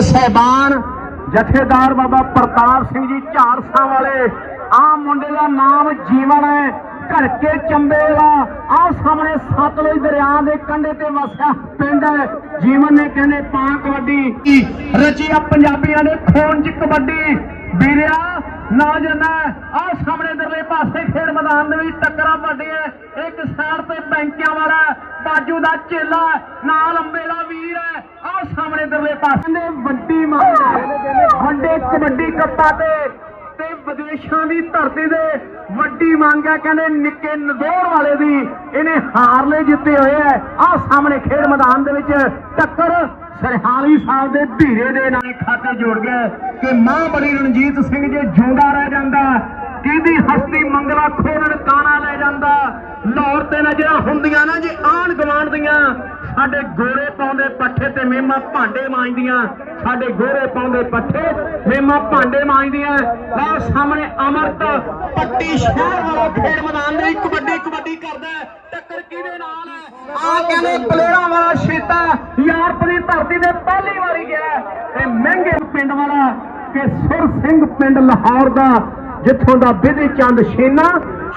ਸਹਿਬਾਨ, ਜਥੇਦਾਰ ਬਾਬਾ ਪ੍ਰਤਾਪ ਸਿੰਘ ਜੀ ਝਾਰਸਾ ਵਾਲੇ ਆ ਮੁੰਡੇ ਦਾ ਨਾਮ ਜੀਵਨ ਹੈ ਘਰ ਕੇ ਚੰਬੇ ਦਾ ਆ ਸਾਹਮਣੇ ਸਤਲੁਜ ਦਰਿਆ ਦੇ ਕੰਢੇ ਤੇ ਵਸਿਆ ਪਿੰਡ ਹੈ। ਜੀਵਨ ਨੇ ਕਹਿੰਦੇ ਪਾ ਕਬੱਡੀ। ਰਚੀ ਪੰਜਾਬੀਆਂ ਨੇ ਖੂਨ ਚ ਕਬੱਡੀ। ਵੀਰਿਆ ਨੌਜਵਾਨਾ ਆ ਸਾਹਮਣੇ ਦਰਲੇ ਪਾਸੇ ਖੇਡ ਮੈਦਾਨ ਦੇ ਵਿੱਚ ਟੱਕਰਾਂ ਵੱਡੀਆਂ ਇੱਕ ਸਾਈਡ ਤੇ ਬੈਂਕਿਆਂ ਵਾਲਾ, ਬਾਜੂ ਦਾ ਚੇਲਾ, ਨਾਲ ਅੰਬੇ ਦਾ ਵੀਰ ਹੈ। ਆ ਸਾਹਮਣੇ ਦਰਲੇ ਪਾਸੇ। ਨੇ ਵੱਡੀ ਮੰਗ ਵੱਡੇ ਕਬੱਡੀ ਕੱਪਾਂ ਤੇ ਤੇ ਵਿਦੇਸ਼ਾਂ ਦੀ ਧਰਤੀ ਦੇ ਵੱਡੀ ਮੰਗ ਹੈ। ਕਹਿੰਦੇ ਨਿੱਕੇ ਨਦੌਰ ਵਾਲੇ ਦੀ, ਇਹਨੇ ਹਾਰਲੇ ਜਿੱਤੇ ਹੋਏ ਹੈ। ਆ ਸਾਹਮਣੇ ਖੇਡ ਮੈਦਾਨ ਦੇ ਵਿੱਚ ਟੱਕਰ ਸਰਹਾਲੀ ਸਾਹਿਬ ਦੇ ਧੀਰੇ ਦੇ ਨਾਲ ਖਾਤੇ ਜੋੜ ਗਿਆ ਕਿ ਮਾਂ ਬਲੀ ਰਣਜੀਤ ਸਿੰਘ ਜੇ ਜਿਉਂਦਾ ਰਹਿ ਜਾਂਦਾ, ਕਿਹਦੀ ਹਸਤੀ ਮੰਗਲਾ ਖੋਲਣ ਕਾਣਾ ਲੈ ਜਾਂਦਾ, ਲਾਹੌਰ ਤੇ ਨਜ਼ਰਾਂ ਹੁੰਦੀਆਂ ਨਾ ਜੇ, ਆਣ ਗਵਾਂਡ ਦੀਆਂ ਸਾਡੇ ਗੋਰੇ ਪਾਉਂਦੇ ਪੱਠੇ ਤੇ ਮੇਮਾ ਭਾਂਡੇ ਮਾਂਜਦੀਆਂ। ਸਾਡੇ ਗੋਰੇ ਪਾਉਂਦੇ ਪੱਠੇ ਮੇਮਾ ਭਾਂਡੇ ਮਾਂਜਦੀਆਂ। ਆਹ ਸਾਹਮਣੇ ਅਮਰਤ, ਪੱਟੀ ਸ਼ਹਿਰ ਵਾਲਾ ਖੇਡ ਮੈਦਾਨ ਦੇ ਕਬੱਡੀ ਕਬੱਡੀ ਕਰਦਾ ਹੈ। ਟੱਕਰ ਕਿਹਦੇ ਨਾਲ ਹੈ? ਆ ਕਹਿੰਦੇ ਪਲੇਰਾਂ ਵਾਲਾ ਸ਼ੀਤਾ ਯਾਰਪ ਦੀ ਧਰਤੀ ਦੇ ਪਹਿਲੀ ਵਾਰੀ ਗਿਆ ਤੇ ਮਹਿੰਗੇ ਪਿੰਡ ਵਾਲਾ, ਕਿ ਸੁਰ ਸਿੰਘ ਪਿੰਡ ਲਾਹੌਰ ਦਾ ਜਿੱਥੋਂ ਦਾ ਵਿਧੀ ਚੰਦ ਸ਼ੇਨਾ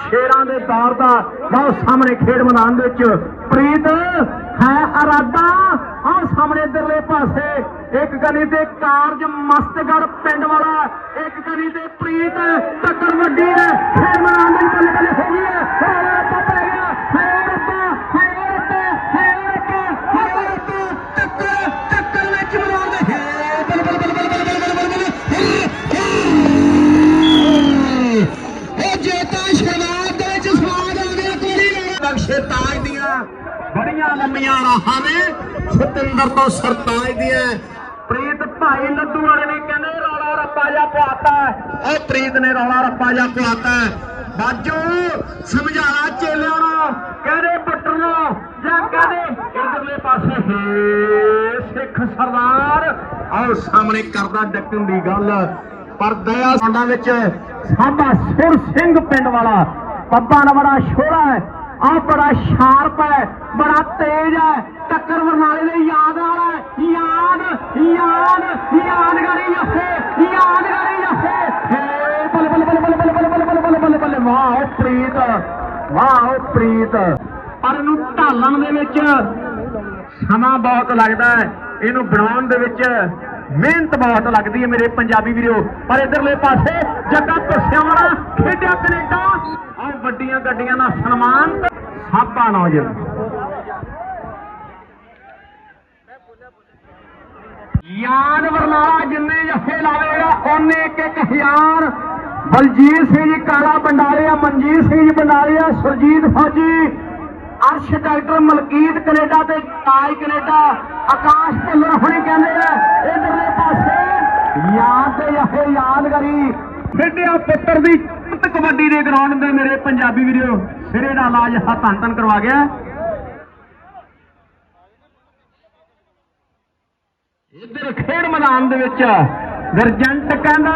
ਸ਼ੇਰਾਂ ਦੇ ਦੌਰ ਦਾ ਲਓ ਸਾਹਮਣੇ ਖੇਡ ਮੈਦਾਨ ਦੇ ਵਿੱਚ ਪ੍ਰੀਤ ਹੈ ਅਰਾਦਾ ਆਹ ਸਾਹਮਣੇ ਇਧਰਲੇ ਪਾਸੇ ਇੱਕ ਗਲੀ ਦੇ ਕਾਰਜ ਮਸਤਗੜ ਪਿੰਡ ਵਾਲਾ, ਇੱਕ ਗਲੀ ਦੇ ਪ੍ਰੀਤ, ਟੱਕਰ ਵੱਡੀ ਹੈ। ਖੇਡ ਮੈਦਾਨ ਦੇ ਬੱਲੇ ਬੱਲੇ ਹੋ ਗਈ ਹੈ। ਬਖਸ਼ੇ ਤਾਜ ਦੀਆਂ ਬੜੀਆਂ ਲੰਮੀਆਂ ਰਾਹਾਂ ਨੇ। ਸਤਿੰਦਰ ਤੋਂ ਸਰਤਾਜ ਦੀਆਂ ਪ੍ਰੀਤ ਭਾਈ ਲੱਡੂ ਵਾਲੇ ਨੇ ਕਹਿੰਦੇ, ਰੌਲਾ ਰੱਪਾ ਜਾ ਪਵਾਤਾ ਉਹ ਪ੍ਰੀਤ ਨੇ ਰੌਲਾ ਰੱਪਾ ਜਾ ਪਵਾਤਾ ਬਾਜੂ, ਸਮਝਾਣਾ ਚੇਲਿਆਂ ਨੂੰ। ਕਹਿੰਦੇ ਪੁੱਟਰ ਨੂੰ ਜਾਂ ਕਹਿੰਦੇ, ਇਧਰਲੇ ਪਾਸੇ, ਹੇ ਸਿੱਖ ਸਰਦਾਰ। ਆਹ ਸਾਹਮਣੇ ਕਰਦਾ ਡੱਕਣ ਦੀ ਗੱਲ। ਪਰ ਦਇਆ ਸਾਡਾ ਵਿੱਚ ਸਾਡਾ ਸੁਰ ਸਿੰਘ ਪਿੰਡ ਵਾਲਾ। ਪੱਬਾ ਦਾ ਬੜਾ ਛੋੜਾ ਆ ਬੜਾ ਸ਼ਾਰਪ ਹੈ ਬੜਾ ਤੇਜ਼ ਹੈ ਟੱਕਰ ਵਰਨਾਲੇ ਦੇ ਯਾਦ ਨਾਲ ਹੈ ਯਾਦ ਯਾਦ ਯਾਦਗਾਰੀ ਯਾਫੇ ਯਾਦਗਾਰੀ ਯਾਫੇ ਹੇ ਬੱਲੇ ਬੱਲੇ ਬੱਲੇ ਬੱਲੇ ਬੱਲੇ ਬੱਲੇ ਬੱਲੇ ਬੱਲੇ ਬੱਲੇ ਬੱਲੇ ਵਾਹ ਓ ਪ੍ਰੀਤ ਵਾਹ ਪ੍ਰੀਤ ਪਰ ਇਹਨੂੰ ਢਾਲਣ ਦੇ ਵਿੱਚ ਸਮਾਂ ਬਹੁਤ ਲੱਗਦਾ ਹੈ ਇਹਨੂੰ ਬਣਾਉਣ ਦੇ ਵਿੱਚ ਮਿਹਨਤ ਬਹੁਤ ਲੱਗਦੀ ਹੈ ਮੇਰੇ ਪੰਜਾਬੀ ਵੀਰੋ ਪਰ ਇਧਰਲੇ ਪਾਸੇ ਜੱਗਾ ਪੁੱਛਿਆ ਖੇਡਿਆ ਕੈਨੇਡਾ ਵੱਡੀਆਂ ਗੱਡੀਆਂ ਦਾ ਸਨਮਾਨ ਸਾਬਾ ਨੌਜਵਾਨ। ਯਾਨ ਵਰਨਾਲਾ ਜਿੰਨੇ ਜੱਫੇ ਲਾਵੇਗਾ, ਉਹਨੇ ਇੱਕ ਇੱਕ ਹਜ਼ਾਰ। ਬਲਜੀਤ ਸਿੰਘ ਜੀ, ਕਾਲਾ ਬੰਡਾਲਿਆ ਮਨਜੀਤ ਸਿੰਘ ਜੀ ਬੰਡਾਲਿਆ ਸੁਰਜੀਤ ਫੌਜੀ, ਅਰਸ਼ ਡਾਕਟਰ ਮਲਕੀਤ ਕੈਨੇਡਾ ਤੇ ਤਾਜ ਕੈਨੇਡਾ, ਆਕਾਸ਼ ਭੁੱਲਰ ਹੁਣੀ ਕਹਿੰਦੇ ਆ, ਇਧਰਲੇ ਪਾਸੇ। ਯਾਦ ਤੇ ਇਹ ਯਾਦਗਾਰੀ ਖੇਡਿਆ ਪੁੱਤਰ ਦੀ। ਕਬੱਡੀ ਦੇ ਗਰਾਊਂਡ ਦੇ ਮੇਰੇ ਪੰਜਾਬੀ ਵੀਰੋ, ਸਿਰੇ ਦਾ ਇਲਾਜ ਹੱਥਾਂ ਤਨ ਕਰਵਾ ਗਿਆ। ਇੱਧਰ ਖੇਡ ਮੈਦਾਨ ਦੇ ਵਿੱਚ ਗਰਜੰਟ ਕਹਿੰਦਾ,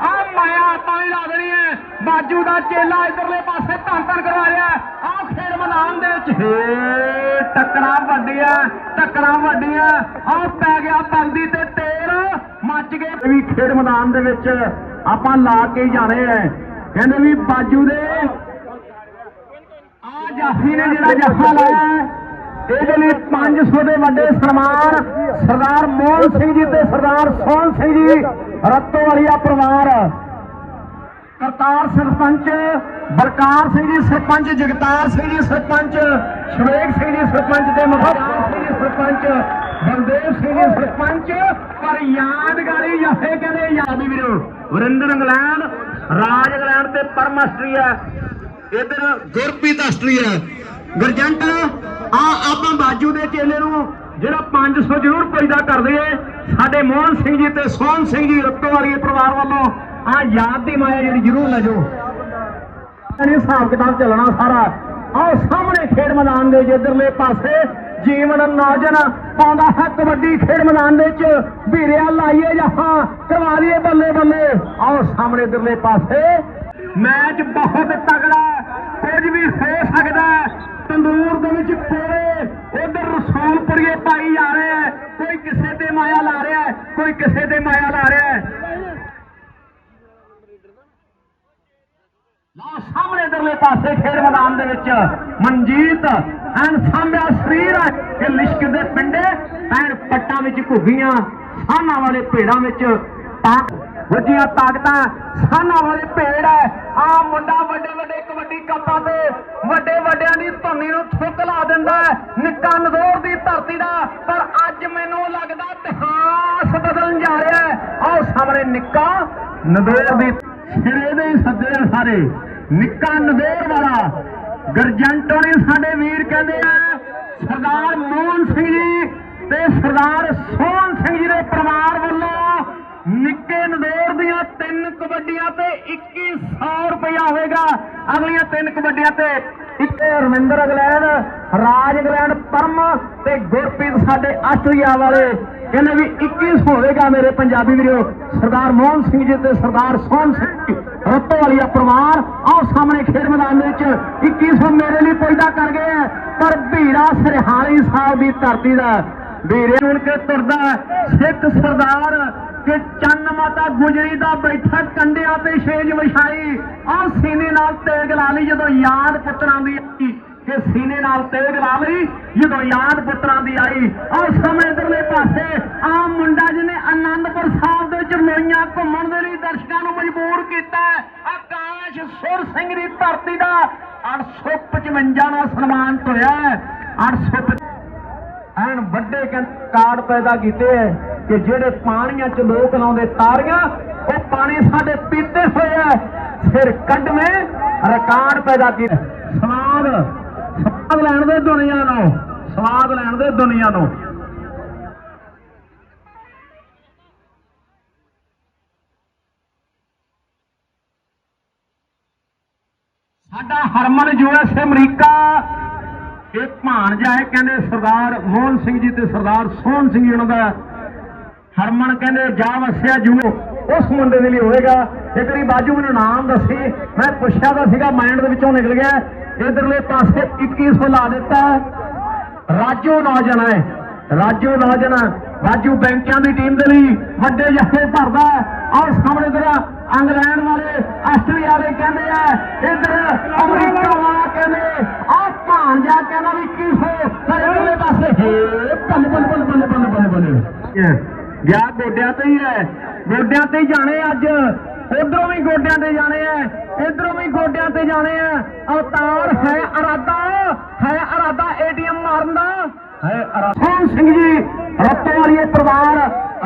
ਆ ਮਾਇਆ ਪਾਣੀ ਲਾ ਦੇਣੀ ਹੈ। ਬਾਜੂ ਦਾ ਚੇਲਾ ਇਧਰਲੇ ਪਾਸੇ ਧੰਨ ਧੰਨ ਕਰਵਾ ਰਿਹਾ ਆ ਖੇਡ ਮੈਦਾਨ ਦੇ ਵਿੱਚ ਹੇ, ਟੱਕਰਾਂ ਵੱਡੀਆਂ ਟੱਕਰਾਂ ਵੱਡੀਆਂ ਆ ਪੈ ਗਿਆ ਬੰਦੀ ਤੇ ਤੇਰ ਮੱਚ ਗਏ। ਵੀ ਖੇਡ ਮੈਦਾਨ ਦੇ ਵਿੱਚ ਆਪਾਂ ਲਾ ਕੇ ਜਾਣੇ ਆ ਕਹਿੰਦੇ ਵੀ ਬਾਜੂ ਦੇ। ਆ ਜਾਫੀ ਨੇ ਜਿਹੜਾ ਜੱਫਾ ਲਾਇਆ ਇਹਦੇ ਲਈ 500 ਦੇ ਵੱਡੇ ਸਨਮਾਨ ਸਰਦਾਰ ਮੋਹਨ ਸਿੰਘ ਜੀ ਤੇ ਸਰਦਾਰ ਸੋਹਣ ਸਿੰਘ ਜੀ, ਰੱਤੋ ਵਾਲੀਆ ਪਰਿਵਾਰ। ਕਰਤਾਰ ਸਰਪੰਚ ਬਰਕਾਰ ਸਿੰਘ ਜੀ ਸਰਪੰਚ, ਜਗਤਾਰ ਸਿੰਘ ਜੀ ਸਰਪੰਚ ਸ਼ਵੇਕ ਸਿੰਘ ਜੀ ਸਰਪੰਚ ਤੇ ਮਖਾਨ ਸਿੰਘ ਜੀ ਸਰਪੰਚ, ਬਲਦੇਵ ਸਿੰਘ ਜੀ ਸਰਪੰਚ ਪਰ ਯਾਦਗਾਰੀ ਯਾਫੇ ਕਹਿੰਦੇ ਯਾਦੀ ਵੀਰੋ, ਵਰਿੰਦਰ ਇੰਗਲੈਂਡ, ਰਾਜ ਇੰਗਲੈਂਡ ਤੇ ਪਰਮਸਟਰੀ ਹੈ ਇਧਰ ਗੁਰਪ੍ਰੀਤ ਆਸਟਰੀਆ ਗਰਜੰਟ, ਆ ਆਪਾਂ ਬਾਜੂ ਦੇ ਚੇਲੇ ਨੂੰ ਜਿਹੜਾ 500 ਜ਼ਰੂਰ ਪੈਦਾ ਕਰ ਦਈਏ, ਸਾਡੇ ਮੋਹਨ ਸਿੰਘ ਜੀ ਤੇ ਸੋਹਣ ਸਿੰਘ ਜੀ ਰੱਤੋ ਪਰਿਵਾਰ ਵੱਲੋਂ ਆ ਯਾਦ ਦੀ ਮਾਇਆ ਜਿਹੜੀ ਜ਼ਰੂਰ ਲੈ ਜਾਓ। ਇਹ ਹਿਸਾਬ ਕਿਤਾਬ ਚੱਲਣਾ ਸਾਰਾ। ਆਓ ਸਾਹਮਣੇ ਖੇਡ ਮੈਦਾਨ ਦੇ ਜਿੱਧਰਲੇ ਪਾਸੇ ਜੀਵਨ ਨਾਜਨ ਪਾਉਂਦਾ ਹੈ ਕਬੱਡੀ ਖੇਡ ਮੈਦਾਨ ਦੇ ਵਿੱਚ। ਵੀਰਿਆ ਲਾਈਏ ਜਹਾਂ ਕਰਵਾ ਲਈਏ ਬੱਲੇ ਬੱਲੇ। ਆਓ ਸਾਹਮਣੇ ਇਧਰਲੇ ਪਾਸੇ। ਮੈਚ ਬਹੁਤ ਤਗੜਾ ਹੈ, ਕੁਝ ਵੀ ਹੋ ਸਕਦਾ ਤੰਦੂਰ ਦੇ ਵਿੱਚ ਪੂਰੇ ਉਧਰ ਰਸੂਲਪੁਰੀਏ ਪਾਈ ਜਾ ਰਿਹਾ ਹੈ। ਕੋਈ ਕਿਸੇ ਤੇ ਮਾਇਆ ਲਾ ਰਿਹਾ ਹੈ ਕੋਈ ਕਿਸੇ ਤੇ ਮਾਇਆ ਲਾ ਰਿਹਾ ਹੈ। ਲਓ ਸਾਹਮਣੇ ਦਰਲੇ ਪਾਸੇ ਖੇਡ ਮੈਦਾਨ ਦੇ ਵਿੱਚ ਮਨਜੀਤ ਐਨ ਸਾਂਭਿਆ ਸਰੀਰ ਕਿ ਲਿਸ਼ਕ ਦੇ ਪਿੰਡੇ, ਐਨ ਪੱਟਾਂ ਵਿੱਚ ਘੁੱਗੀਆਂ ਸਾਨਾਂ ਵਾਲੇ ਭੇੜਾਂ ਵਿੱਚ ਤਾਂ ਵੱਡੀਆਂ ਤਾਕਤਾਂ ਸਾਨਾਂ ਵਾਲੇ ਭੇੜ ਹੈ। ਆ ਮੁੰਡਾ ਵੱਡੇ ਵੱਡੇ ਕਬੱਡੀ ਕੱਪਾਂ ਤੇ ਵੱਡੇ ਵੱਡਿਆਂ ਦੀ ਧੁੰਨੀ ਨੂੰ ਥੁੱਕ ਲਾ ਦਿੰਦਾ ਨਿੱਕਾ ਨਦੌਰ ਦੀ ਧਰਤੀ ਦਾ, ਪਰ ਅੱਜ ਮੈਨੂੰ ਲੱਗਦਾ ਇਤਿਹਾਸ ਬਦਲਣ ਜਾ ਰਿਹਾ ਹੈ। ਆਓ ਸਾਹਮਣੇ ਨਿੱਕਾ ਨਦੌਰ ਦੀ ਸਿਰੇ ਦੇ ਸੱਦੇ ਆ ਸਾਰੇ। ਨਿੱਕਾ ਨਦੌਰ ਵਾਲਾ ਗਰਜੰਟੋ ਨੇ ਸਾਡੇ ਵੀਰ ਕਹਿੰਦੇ ਆ, ਸਰਦਾਰ ਮੋਹਨ ਸਿੰਘ ਜੀ ਤੇ ਸਰਦਾਰ ਸੋਹਣ ਸਿੰਘ ਜੀ ਦੇ ਪਰਿਵਾਰ ਵੱਲੋਂ ਨਿੱਕੇ ਨਦੌਰ ਦੀਆਂ ਤਿੰਨ ਕਬੱਡੀਆਂ ਤੇ 2100 ਰੁਪਇਆ ਹੋਏਗਾ। ਅਗਲੀਆਂ ਤਿੰਨ ਕਬੱਡੀਆਂ ਤੇ ਇੱਕ ਰਮਿੰਦਰ ਇੰਗਲੈਂਡ, ਰਾਜ ਇੰਗਲੈਂਡ, ਪਰਮ ਤੇ ਗੁਰਪ੍ਰੀਤ ਸਾਡੇ ਆਸਟਰੀਆ ਵਾਲੇ। ਕਹਿੰਦੇ ਵੀ 21 ਹੋਵੇਗਾ ਮੇਰੇ ਪੰਜਾਬੀ ਵੀਰੋ। ਸਰਦਾਰ ਮੋਹਨ ਸਿੰਘ ਜੀ ਤੇ ਸਰਦਾਰ ਸੋਹਣ ਸਿੰਘ ਜੀ। ਰੋਤੋ ਵਾਲੀਆ ਪਰਿਵਾਰ। ਆਓ ਸਾਹਮਣੇ ਖੇਡ ਮੈਦਾਨ ਦੇ ਵਿੱਚ 2100 ਮੇਰੇ ਲਈ ਪੈਦਾ ਕਰ ਗਏ ਹੈ। ਪਰ ਭੀੜਾ ਸਰਹਾਲੀ ਸਾਹਿਬ ਦੀ ਧਰਤੀ ਦਾ ਵੀਰੇ ਨੂੰ ਕੇ ਤੁਰਦਾ ਸਿੱਖ ਸਰਦਾਰ ਕਿ ਚੰਨ ਮਾਤਾ ਗੁਜਰੀ ਦਾ ਬੈਠਾ ਕੰਡਿਆਂ ਤੇ ਛੇਜ ਵਿਛਾਈ। ਆਹ ਸੀਨੇ ਨਾਲ ਤੇਗ ਲਾ ਲਈ ਜਦੋਂ ਯਾਦ ਪੁੱਤਰਾਂ ਦੀ ਆਈ। ਕਿ ਸੀਨੇ ਨਾਲ ਤੇਗ ਲਾ ਲਈ ਜਦੋਂ ਯਾਦ ਪੁੱਤਰਾਂ ਦੀ ਆਈ। ਆਹ ਸਾਹਮਣੇ ਇਧਰਲੇ ਪਾਸੇ ਆ ਮੁੰਡਾ ਜਿਹਨੇ ਆਨੰਦਪੁਰ ਸਾਹਿਬ ਦੇ ਵਿੱਚ ਲੋਈਆਂ ਘੁੰਮਣ ਦੇ ਲਈ ਦਰਸ਼ਕਾਂ ਨੂੰ ਮਜਬੂਰ ਕੀਤਾ ਆਕਾਸ਼ ਸੁਰ ਸਿੰਘ ਦੀ ਧਰਤੀ ਦਾ 855 ਨਾਲ ਸਨਮਾਨਿਤ ਹੋਇਆ ਹੈ। 855 ਐਨ ਵੱਡੇ ਕਾਰਡ ਪੈਦਾ ਕੀਤੇ ਐ ਕਿ ਜਿਹੜੇ ਪਾਣੀਆਂ 'ਚ ਲੋਕ ਲਾਉਂਦੇ ਤਾਰੀਆਂ, ਉਹ ਪਾਣੀ ਸਾਡੇ ਪੀਤੇ ਹੋਏ ਐ ਫਿਰ ਕੱਢਵੇਂ ਰਿਕਾਰਡ ਪੈਦਾ ਕੀਤੇ ਸਵਾਦ ਸਵਾਦ ਲੈਣ ਦੇ ਦੁਨੀਆ ਨੂੰ, ਸਵਾਦ ਲੈਣ ਦੇ ਦੁਨੀਆ ਨੂੰ। ਸਾਡਾ ਹਰਮਨ ਯੂਐਸ ਅਮਰੀਕਾ। ਇਹ ਭਾਣਜਾ ਹੈ ਕਹਿੰਦੇ ਸਰਦਾਰ ਮੋਹਨ ਸਿੰਘ ਜੀ ਤੇ ਸਰਦਾਰ ਸੋਹਣ ਸਿੰਘ ਜੀ ਉਹਨਾਂ ਦਾ। ਹਰਮਨ ਕਹਿੰਦੇ ਜਾ ਵਸਿਆ ਜੂ ਉਸ ਮੁੰਡੇ ਦੇ ਲਈ ਹੋਏਗਾ। ਇੱਕ ਵਾਰੀ ਬਾਜੂ ਮੈਨੂੰ ਨਾਮ ਦੱਸੀ। ਮੈਂ ਪੁੱਛਿਆ ਤਾਂ ਸੀਗਾ, ਮਾਈਂਡ ਦੇ ਵਿੱਚੋਂ ਨਿਕਲ ਗਿਆ। ਇਧਰਲੇ ਪਾਸੇ 2100 ਲਾ ਦਿੱਤਾ। ਰਾਜੂ ਨੌਜਣਾ ਹੈ। ਰਾਜੂ ਨੌਜਣਾ ਰਾਜੂ ਬੈਂਕਾਂ ਦੀ ਟੀਮ ਦੇ ਲਈ ਵੱਡੇ ਜੱਫੇ ਭਰਦਾ। ਹੈ। ਸਾਹਮਣੇ ਤੇਰਾ ਇੰਗਲੈਂਡ ਵਾਲੇ ਆਸਟ੍ਰੇਲੀਆ ਵਾਲੇ ਕਹਿੰਦੇ ਆ ਇਧਰ ਅਮਰੀਕਾ ਵਾਲਾ ਕਹਿੰਦੇ ਆਹ ਭਾਂਜਾ ਕਹਿੰਦਾ ਵੀ ਕੀ ਹੋ ਇਧਰਲੇ ਪਾਸੇ। ਬੱਲੇ ਬੱਲੇ ਬੱਲੇ ਬੱਲੇ ਬੱਲੇ ਬੱਲੇ ਬੱਲੇ ਗਿਆ ਗੋਡਿਆਂ ਤੇ ਹੀ ਹੈ। ਗੋਡਿਆਂ ਤੇ ਹੀ ਜਾਣੇ ਅੱਜ। ਉਧਰੋਂ ਵੀ ਗੋਡਿਆਂ ਤੇ ਜਾਣੇ ਐ ਇਧਰੋਂ ਵੀ ਗੋਡਿਆਂ ਤੇ ਜਾਣੇ ਐ ਅਵਤਾਰ ਹੈ ਇਰਾਦਾ। ਹੈ ਇਰਾਦਾ ਏਟੀਐਮ ਮਾਰਨ ਦਾ। ਹੈ ਸੋਹਣ ਸਿੰਘ ਜੀ ਰੱਤੋ ਵਾਲੀਏ ਪਰਿਵਾਰ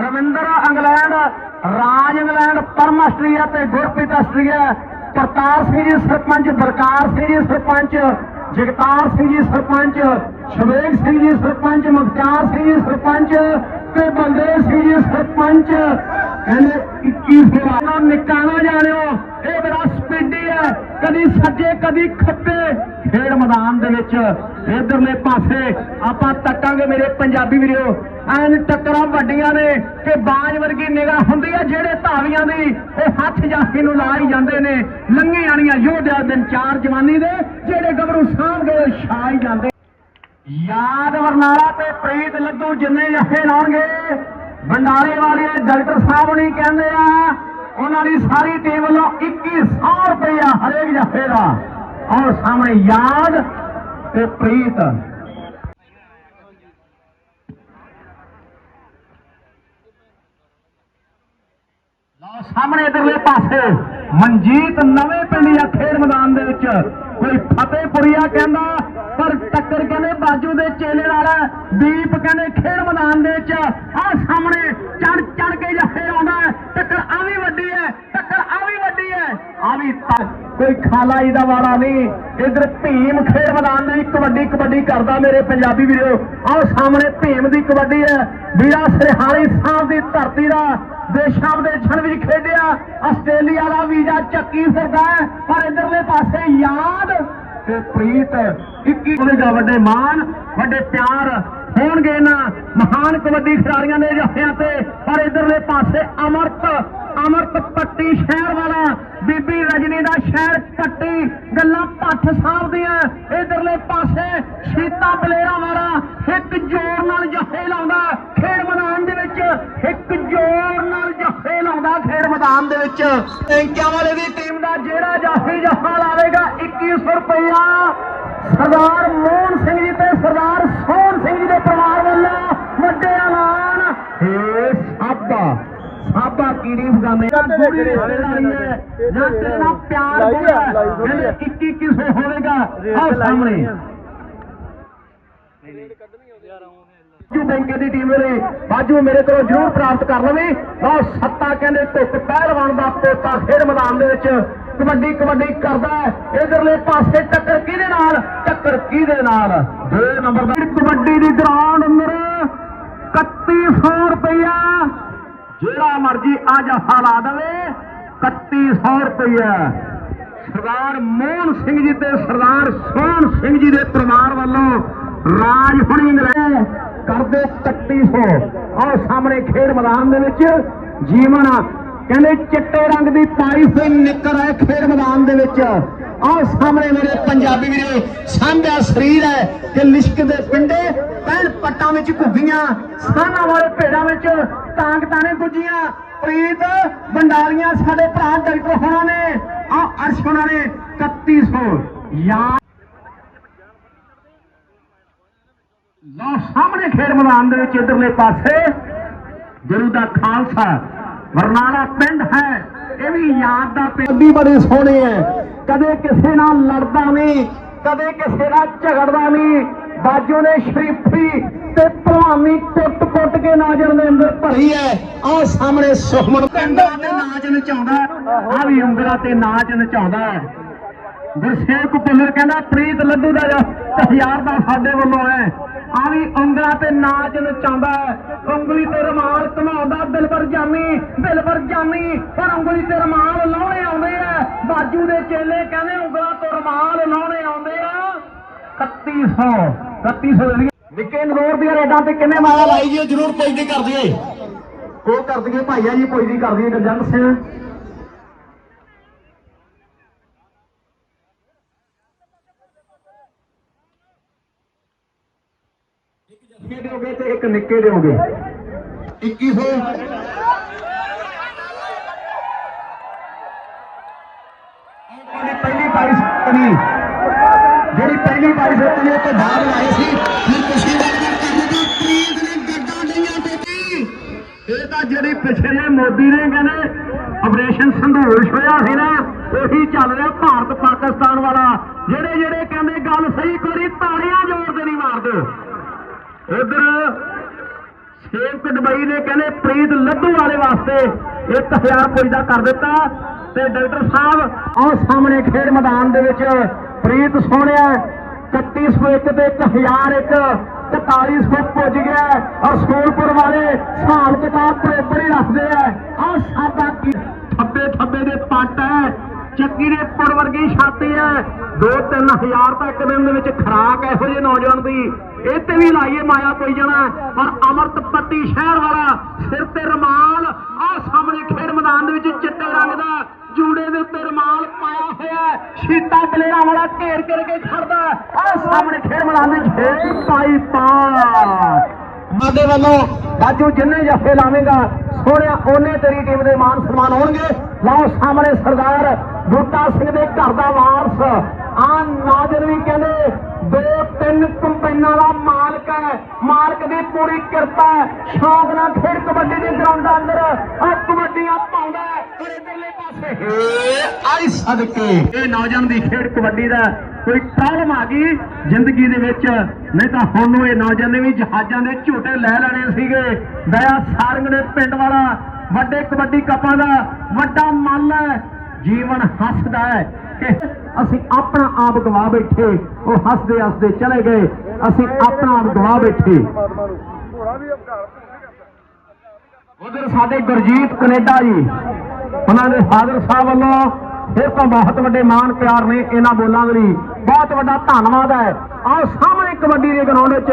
ਰਵਿੰਦਰ ਇੰਗਲੈਂਡ ਪਰਮ ਆਸਟਰੀਆ ਤੇ ਗੁਰਪ੍ਰੀਤ ਆਸਟਰੀਆ ਕਰਤਾਰ ਸਿੰਘ ਜੀ ਸਰਪੰਚ ਬਰਕਾਰ ਸਿੰਘ ਜੀ ਸਰਪੰਚ, ਜਗਤਾਰ ਸਿੰਘ ਜੀ ਸਰਪੰਚ ਸ਼ਵੇਕ ਸਿੰਘ ਜੀ ਸਰਪੰਚ ਮੁਖਤਾਰ ਸਿੰਘ ਜੀ ਸਰਪੰਚ ਤੇ ਬਲਦੇਵ ਸਿੰਘ ਜੀ ਸਰਪੰਚ। ਕਹਿੰਦੇ 21 ਫੁਲਾਣਾ ਨਿਕਾਣਾ ਜਾਣਿਓ, ਇਹ ਮੇਰਾ ਸਪੀਡੀ ਹੈ ਕਦੀ ਸੱਜੇ, ਕਦੀ ਖੱਬੇ। ਖੇਡ ਮੈਦਾਨ ਦੇ ਵਿੱਚ ਇਧਰਲੇ ਪਾਸੇ ਆਪਾਂ ਤੱਕਾਂਗੇ ਮੇਰੇ ਪੰਜਾਬੀ ਵੀਰੋ। ਐਨ ਟੱਕਰਾਂ ਵੱਡੀਆਂ ਨੇ ਕਿ ਬਾਜ ਵਰਗੀ ਨਿਗਾਹ ਹੁੰਦੀ ਹੈ ਜਿਹੜੇ ਧਾਵੀਆਂ ਦੀ ਉਹ ਹੱਥ ਜਾਫੀ ਨੂੰ ਲਾ ਹੀ ਜਾਂਦੇ ਨੇ। ਲੰਘੀ ਆਣੀਆਂ ਯੋਧਿਆ ਦਿਨ ਚਾਰ ਜਵਾਨੀ ਦੇ, ਜਿਹੜੇ ਗੱਭਰੂ ਸਾਂਭ ਗਏ ਛਾ ਹੀ ਜਾਂਦੇ। ਯਾਦ ਵਰਨਾਲਾ ਤੇ ਪ੍ਰੀਤ ਲੱਡੂ ਜਿੰਨੇ ਜੱਫੇ ਲਾਉਣਗੇ ਬੰਡਾਰੇ ਵਾਲੇ ਡਾਕਟਰ ਸਾਹਿਬ ਨਹੀਂ ਕਹਿੰਦੇ ਆ ਉਹਨਾਂ ਦੀ ਸਾਰੀ ਟੀਮ ਵੱਲੋਂ 2100 ਰੁਪਇਆ ਹਰੇਕ ਜੱਫੇ ਦਾ। ਔਰ ਸਾਹਮਣੇ ਯਾਦ ਤੇ ਪ੍ਰੀਤ। ਲਓ ਸਾਹਮਣੇ ਇਧਰਲੇ ਪਾਸੇ, ਮਨਜੀਤ ਨਵੇਂ ਪਿੰਡ ਪਿੰਡੀਆ ਖੇਡ ਮੈਦਾਨ ਦੇ ਵਿੱਚ, ਕੋਈ ਫਤਿਹਪੁਰੀਆ ਕਹਿੰਦਾ ਪਰ ਟੱਕਰ ਕਹਿੰਦੇ ਬਾਜੂ ਦੇ ਚੇਲੇ ਵਾਲਾ ਦੀਪ ਕਹਿੰਦੇ ਖੇਡ ਮੈਦਾਨ ਦੇ ਵਿੱਚ ਆ ਸਾਹਮਣੇ ਚੜ ਚੜ ਕੇ ਜੱਫੇ ਆਉਂਦਾ ਟੱਕਰ ਆ ਵੀ ਵੱਡੀ ਹੈ, ਟੱਕਰ ਆ ਵੀ ਵੱਡੀ ਹੈ। ਆ ਵੀ ਕੋਈ ਖਾਲਾਈ ਦਾ ਵਾਲਾ ਨਹੀਂ। ਇਧਰ ਭੀਮ ਖੇਡ ਮੈਦਾਨ ਦੇ ਕਬੱਡੀ ਕਬੱਡੀ ਕਰਦਾ ਮੇਰੇ ਪੰਜਾਬੀ ਵੀਰੋ। ਆਹ ਸਾਹਮਣੇ ਭੀਮ ਦੀ ਕਬੱਡੀ ਹੈ। ਵੀਰਾ ਸਰਹਾਲੀ ਸਾਹਿਬ ਦੀ ਧਰਤੀ ਦਾ ਦੇਸ਼ਾਂ ਵਿਦੇਸ਼ਾਂ ਵਿੱਚ ਖੇਡਿਆ। ਆਸਟ੍ਰੇਲੀਆ ਦਾ ਵੀਜ਼ਾ ਚੱਕੀ ਫਿਰਦਾ ਹੈ। ਪਰ ਇਧਰਲੇ ਪਾਸੇ ਯਾਦ ਤੇ ਪ੍ਰੀਤ 21 ਹੋਵੇਗਾ ਵੱਡੇ ਮਾਨ ਵੱਡੇ ਪਿਆਰ ਹੋਣਗੇ ਨਾ ਮਹਾਨ ਕਬੱਡੀ ਖਿਡਾਰੀਆਂ ਦੇ ਜੱਫਿਆਂ ਤੇ। ਪਰ ਇਧਰਲੇ ਪਾਸੇ ਅਮਰਤ ਅਮਰਤ ਪੱਟੀ ਸ਼ਹਿਰ ਵਾਲਾ, ਬੀਬੀ ਰਜਨੀ ਦਾ ਸ਼ਹਿਰ ਪੱਟੀ। ਗੱਲਾਂ ਭੱਠ ਸਾਹਿਬ ਦੀਆਂ। ਇਧਰਲੇ ਪਾਸੇ ਸ਼ੀਤਾ ਬਲੇਰਾ ਵਾਲਾ, ਇੱਕ ਜੋਰ ਨਾਲ ਜੱਫੇ ਲਾਉਂਦਾ ਖੇਡ ਮੈਦਾਨ ਦੇ ਵਿੱਚ। ਇੱਕ ਜੋਰ ਨਾਲ ਜੱਫੇ ਲਾਉਂਦਾ ਖੇਡ ਮੈਦਾਨ ਦੇ ਵਿੱਚ। ਟੈਂਕਿਆਂ ਵਾਲੇ ਦੀ ਟੀਮ ਦਾ ਜਿਹੜਾ ਜਾਫੀ ਜੱਫਾ ਲਾਵੇਗਾ 2100 ਰੁਪਇਆ ਸਰਦਾਰ ਮੋਹਨ ਸਿੰਘ ਜੀ ਤੇ ਸਰਦਾਰ ਕੀੜੀ ਦਾ ਪੂਰੀ ਰਿਸ਼ਤੇਦਾਰੀ ਹੈ ਜਾਂ ਤੇਰੇ ਨਾਲ ਪਿਆਰ ਹੋਇਆ ਕਹਿੰਦੇ 2100 ਹੋਵੇਗਾ ਆਹ ਸਾਹਮਣੇ। ਬਾਜੂ ਬੈਂਕੇ ਦੀ ਟੀਮ ਮੇਰੇ ਬਾਜੂ ਮੇਰੇ ਕੋਲੋਂ ਜ਼ਰੂਰ ਪ੍ਰਾਪਤ ਕਰ ਲਵੇ। ਲਓ ਸੱਤਾ ਕਹਿੰਦੇ ਧੁੱਪ ਪਹਿਲਵਾਨ ਦਾ ਪੋਤਾ ਖੇਡ ਮੈਦਾਨ ਦੇ ਵਿੱਚ ਕਬੱਡੀ ਕਬੱਡੀ ਕਰਦਾ ਹੈ। ਇਧਰਲੇ ਪਾਸੇ ਟੱਕਰ ਕਿਹਦੇ ਨਾਲ? ਟੱਕਰ ਕਿਹਦੇ ਨਾਲ? ਦੋ ਨੰਬਰ ਦਾ ਕਬੱਡੀ ਦੀ ਗਰਾਊਂਡ ਅੰਦਰ 3100 ਰੁਪਇਆ ਜਿਹੜਾ ਮਰਜ਼ੀ ਅੱਜ ਜਫਾ ਲਾ ਦੇਵੇ 3100 ਰੁਪਇਆ ਸਰਦਾਰ ਮੋਹਨ ਸਿੰਘ ਜੀ ਤੇ ਸਰਦਾਰ ਸੋਹਣ ਸਿੰਘ ਜੀ ਦੇ ਪਰਿਵਾਰ ਵੱਲੋਂ ਰਾਜ ਹੁਣੀ ਇੰਗਲੈਂਡ ਕਰਦੇ 3100 ਆਹ ਸਾਹਮਣੇ ਖੇਡ ਮੈਦਾਨ ਦੇ ਵਿੱਚ ਜੀਵਨ ਕਹਿੰਦੇ ਚਿੱਟੇ ਰੰਗ ਦੀ ਪਾਈ ਹੋਈ ਨਿੱਕਰ ਹੈ ਖੇਡ ਮੈਦਾਨ ਦੇ ਵਿੱਚ। ਆਹ ਸਾਹਮਣੇ ਮੇਰੇ ਪੰਜਾਬੀ ਵੀਰੇ, ਸਾਂਭਿਆ ਸਰੀਰ ਹੈ ਕਿ ਲਿਸ਼ਕ ਦੇ ਪਿੰਡੇ ਪੈਣ ਪੱਟਾਂ ਵਿੱਚ ਘੁੱਗੀਆਂ, ਸਾਨਾਂ ਵਾਲੇ ਭੇਡਾਂ ਵਿੱਚ ਤਾਂਗ ਤਾਣੇ ਗੁੱਜੀਆਂ। ਪ੍ਰੀਤ ਬੰਡਾਲੀਆਂ ਸਾਡੇ ਭਰਾ ਡਾਕਟਰ ਹੋਣਾ ਨੇ ਆ ਅਰਸ਼ ਹੋਣਾ ਨੇ 3100 ਯਾਰ। ਲਓ, ਸਾਹਮਣੇ ਖੇਡ ਮੈਦਾਨ ਦੇ ਵਿੱਚ ਇਧਰਲੇ ਪਾਸੇ, ਗੁਰੂ ਦਾ ਖਾਲਸਾ ਬਰਨਾਲਾ ਪਿੰਡ ਹੈ। ਇਹ ਵੀ ਯਾਦ ਦਾ ਪਿੰਡ। ਬੜੇ ਸੋਹਣੇ ਹੈ। ਕਦੇ ਕਿਸੇ ਨਾਲ ਲੜਦਾ ਨਹੀਂ ਕਦੇ ਕਿਸੇ ਨਾਲ ਝਗੜਦਾ ਨਹੀਂ। ਬਾਜੂ ਨੇ ਸ਼ਰੀਫੀ ਤੇ ਭਲਵਾਨੀ ਕੁੱਟ-ਕੁੱਟ ਕੇ ਨਾਜਰ ਦੇ ਅੰਦਰ ਭਰੀ ਹੈ। ਆਹ ਸਾਹਮਣੇ ਸੁਖਮਨ ਪਿੰਡ ਤੇ ਨਾਚ ਨਚਾਉਂਦਾ ਆ ਵੀ ਉਂਗਲਾ ਤੇ ਨਾਚ ਨਚਾਉਂਦਾ ਗੁਰਸੇਵਕ ਪੁੱਲਰ ਕਹਿੰਦਾ ਪ੍ਰੀਤ ਲੱਡੂ ਦਾ ਹਜ਼ਾਰ ਦਾ ਸਾਡੇ ਵੱਲੋਂ ਹੈ। ਆ ਵੀ ਉਂਗਲਾਂ ਤੇ ਨਾਚ ਨਚਾਉਂਦਾ ਹੈ। ਉਂਗਲੀ ਤੇ ਰਮਾਲ ਘਮਾਉਂਦਾ ਦਿਲਬਰ ਜਾਮੀ ਦਿਲਬਰ ਜਾਮੀ। ਪਰ ਉਂਗਲੀ ਤੇ ਰਮਾਲ ਲਾਉਣੇ ਆਉਂਦੇ ਆ। ਬਾਜੂ ਦੇ ਚੇਲੇ ਕਹਿੰਦੇ ਉਂਗਲਾਂ ਤੋਂ ਰਮਾਲ ਲਾਉਣੇ ਆਉਂਦੇ ਆ। 3100 3100 ਦੇ ਨਿੱਕੇ ਨਰੋੜ ਦੀਆਂ ਰੇਡਾਂ ਤੇ ਕਿੰਨੇ ਮਾਰਾ ਲਾਈ ਜੀ ਜ਼ਰੂਰ ਪੁੱਜਦੀ ਕਰ ਦਈਏ ਉਹ ਕਰ ਦਈਏ ਭਾਈਆ ਜੀ ਪੁੱਜਦੀ ਕਰ ਦਈਏ ਗਰਜੰਟ ਸਿੰਘ। ਨਿੱਕੇ ਦਿਓਗੇ ਤੇ ਇੱਕ ਨਿੱਕੇ ਦਿਓਗੇ 2100 ਜਿਹੜੀ ਪਹਿਲੀ ਬਾਈ ਸੱਤਣੀ ਜਿਹੜੀ ਪਹਿਲੀ ਬਾਈ ਸੱਤਣੀ ਤੋਂ ਬਾਅਦ ਲਾਈ ਸੀ। ਫਿਰ ਖੁਸ਼ੀ ਦਾ ਅਦਾ ਪ੍ਰੀਤ ਨੇ ਗੱਡਾਂ ਡੀਆਂ ਟੇਪੀ ਇਹ ਤਾਂ ਜਿਹੜੀ ਪਿਛਲੇ ਮੋਦੀ ਨੇ ਕਹਿੰਦੇ ਆਪਰੇਸ਼ਨ ਸੰਘਰਸ਼ ਹੋਇਆ ਸੀ ਨਾ, ਉਹੀ ਚੱਲ ਰਿਹਾ ਭਾਰਤ ਪਾਕਿਸਤਾਨ ਵਾਲਾ। ਜਿਹੜੇ ਜਿਹੜੇ ਕਹਿੰਦੇ, ਗੱਲ ਸਹੀ ਕੋਈ ਤਾੜੀਆਂ ਜ਼ੋਰ ਦੇ ਨਹੀਂ ਮਾਰਦੇ। ਉਧਰ ਸੇਵਕ ਦੁਬਈ ਨੇ ਕਹਿੰਦੇ ਪ੍ਰੀਤ ਲੱਡੂ ਵਾਲੇ ਵਾਸਤੇ 1000 ਰੁਪਏ ਦਾ ਕਰ ਦਿੱਤਾ ਤੇ ਡਾਕਟਰ ਸਾਹਿਬ, ਆਹ ਸਾਹਮਣੇ ਖੇਡ ਮੈਦਾਨ ਦੇ ਵਿੱਚ ਪ੍ਰੀਤ ਸੋਹਣਿਆ 3101 ਤੇ 1001 4300 ਪੁੱਜ ਗਿਆ। ਔਰ ਸੋਲਪੁਰ ਵਾਲੇ ਹਿਸਾਬ ਕਿਤਾਬ ਬਰਾਬਰ ਹੀ ਰੱਖਦੇ ਆ। ਆਹ ਸਾਡਾ ਕੀ ਥੱਬੇ ਥੱਬੇ ਦੇ ਪੱਟ ਹੈ। ਚੱਕੀ ਦੇ ਪੁੜ ਵਰਗੀ ਛਾਤੀ ਹੈ 2-3000 ਤਾਂ ਇੱਕ ਦਿਨ ਦੇ ਵਿੱਚ ਖਰਾਕ ਇਹੋ ਜਿਹੇ ਨੌਜਵਾਨ ਦੀ। ਇਹ ਤੇ ਵੀ ਲਾਈਏ ਮਾਇਆ ਪਈ ਜਾਣਾ, ਪਰ ਅਮਰਤ ਪੱਟੀ ਸ਼ਹਿਰ ਵਾਲਾ ਸਿਰ ਤੇ ਰਮਾਲ ਆਹ ਸਾਹਮਣੇ ਖੇਡ ਮੈਦਾਨ ਦੇ ਵਿੱਚ ਚਿੱਟੇ ਰੰਗ ਦਾ ਜੂੜੇ ਦੇ ਉੱਤੇ ਰਮਾਲ ਪਾਇਆ ਹੋਇਆ ਸ਼ੀਤਾ ਬਲੇਰਾ ਵਾਲਾ ਢੇਰ ਘੇਰ ਕੇ ਖੜਦਾ ਆਹ ਸਾਹਮਣੇ ਖੇਡ ਮੈਦਾਨ ਦੇ ਵਿੱਚ ਪਾਈ ਪਾ ਮਾਦੇ ਵੱਲੋਂ ਬਾਜੂ ਜਿੰਨੇ ਜੱਫੇ ਲਾਵੇਂਗਾ ਸੋਹਣਿਆ ਉਹਨੇ ਤੇਰੀ ਟੀਮ ਦੇ ਮਾਨ ਸਨਮਾਨ ਹੋਣਗੇ। ਲਓ ਸਾਹਮਣੇ ਸਰਦਾਰ ਬੂਟਾ ਸਿੰਘ ਦੇ ਘਰ ਦਾ ਵਾਰਸ। ਆ ਨਾਜ਼ਰ ਵੀ ਕਹਿੰਦੇ ਦੋ ਤਿੰਨ ਕੰਪੈਨਾਂ ਦਾ ਮਾਲਕ ਹੈ। ਮਾਲਕ ਦੀ ਪੂਰੀ ਕਿਰਪਾ ਹੈ। ਸ਼ੌਂਕ ਨਾਲ ਖੇਡ ਕਬੱਡੀ ਦੇ ਗਰਾਊਂਡ ਅੰਦਰ ਆ ਕਬੱਡੀਆਂ ਪਾਉਂਦਾ ਹੈ। ਪਰ ਇਧਰਲੇ ਪਾਸੇ। ਆਈ ਸਦਕੇ। ਇਹ ਨੌਜਵਾਨ ਦੀ ਖੇਡ ਕਬੱਡੀ ਦਾ ਕੋਈ ਪ੍ਰੋਬਲਮ ਆ ਗਈ ਜ਼ਿੰਦਗੀ ਦੇ ਵਿੱਚ। ਨਹੀਂ ਤਾਂ ਹੁਣ ਨੂੰ ਇਹ ਨੌਜਵਾਨ ਨੇ ਵੀ ਜਹਾਜ਼ਾਂ ਦੇ ਝੂਟੇ ਲੈ ਲੈਣੇ ਸੀਗੇ। ਦਇਆ ਸਾਰੰਗ ਦੇ ਪਿੰਡ ਵਾਲਾ, ਵੱਡੇ ਕਬੱਡੀ ਕੱਪਾਂ ਦਾ ਵੱਡਾ ਮੱਲ ਹੈ। ਜੀਵਨ ਹੱਸਦਾ ਹੈ ਕਿ ਅਸੀਂ ਆਪਣਾ ਆਪ ਗਵਾ ਬੈਠੇ, ਉਹ ਹੱਸਦੇ ਹੱਸਦੇ ਚਲੇ ਗਏ। ਅਸੀਂ ਆਪਣਾ ਆਪ ਗਵਾ ਬੈਠੇ। ਉਧਰ ਸਾਡੇ ਗੁਰਜੀਤ ਕੈਨੇਡਾ ਜੀ, ਉਹਨਾਂ ਦੇ ਫਾਦਰ ਸਾਹਿਬ ਵੱਲੋਂ ਫਿਰ ਤੋਂ ਬਹੁਤ ਵੱਡੇ ਮਾਣ ਪਿਆਰ ਨੇ ਇਹਨਾਂ ਬੋਲਾਂ ਦੇ ਲਈ। ਬਹੁਤ ਵੱਡਾ ਧੰਨਵਾਦ ਹੈ। ਆਹ ਸਾਹਮਣੇ ਕਬੱਡੀ ਦੇ ਗਰਾਊਂਡ ਵਿੱਚ।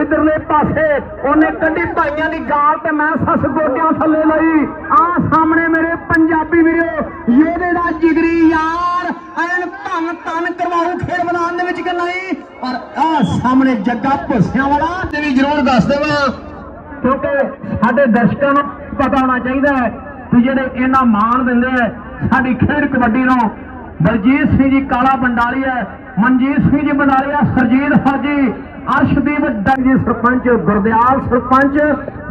ਇਧਰਲੇ ਪਾਸੇ ਉਹਨੇ ਕੱਢੀ ਭਾਈਆਂ ਦੀ ਗਾਲ ਤੇ ਮੈਂ ਸੱਸ ਗੋਡਿਆਂ ਥੱਲੇ ਲਈ। ਆਹ ਸਾਹਮਣੇ ਮੇਰੇ ਪੰਜਾਬੀ ਵੀਰੋ ਯੋਧੇ ਦਾ ਜਿਗਰੀ ਯਾਰ। ਐਨ ਧੰਨ ਧੰਨ ਕਰਵਾਉ ਖੇਡ ਮੈਦਾਨ ਦੇ ਵਿੱਚ ਕਿ ਨਹੀਂ? ਪਰ ਆਹ ਸਾਹਮਣੇ ਜੱਗਾ ਭੁੱਸਿਆਂ ਵਾਲਾ। ਤੇ ਵੀ ਜ਼ਰੂਰ ਦੱਸ ਦੇਵਾਂ। ਕਿਉਂਕਿ ਸਾਡੇ ਦਰਸ਼ਕਾਂ ਨੂੰ ਪਤਾ ਹੋਣਾ ਚਾਹੀਦਾ ਹੈ ਵੀ ਜਿਹੜੇ ਇਹਨਾਂ ਮਾਣ ਦਿੰਦੇ ਆ ਸਾਡੀ ਖੇਡ ਕਬੱਡੀ ਨੂੰ। ਬਲਜੀਤ ਸਿੰਘ ਜੀ ਕਾਲਾ ਬੰਡਾਲੀ ਹੈ। ਮਨਜੀਤ ਸਿੰਘ ਜੀ ਬੰਡਾਲੀਆ ਸਰਜੀਤ ਫਰਜੀ ਅਰਸ਼ਦੀਪ ਡੱਗ ਜੀ ਸਰਪੰਚ, ਗੁਰਦਿਆਲ ਸਰਪੰਚ,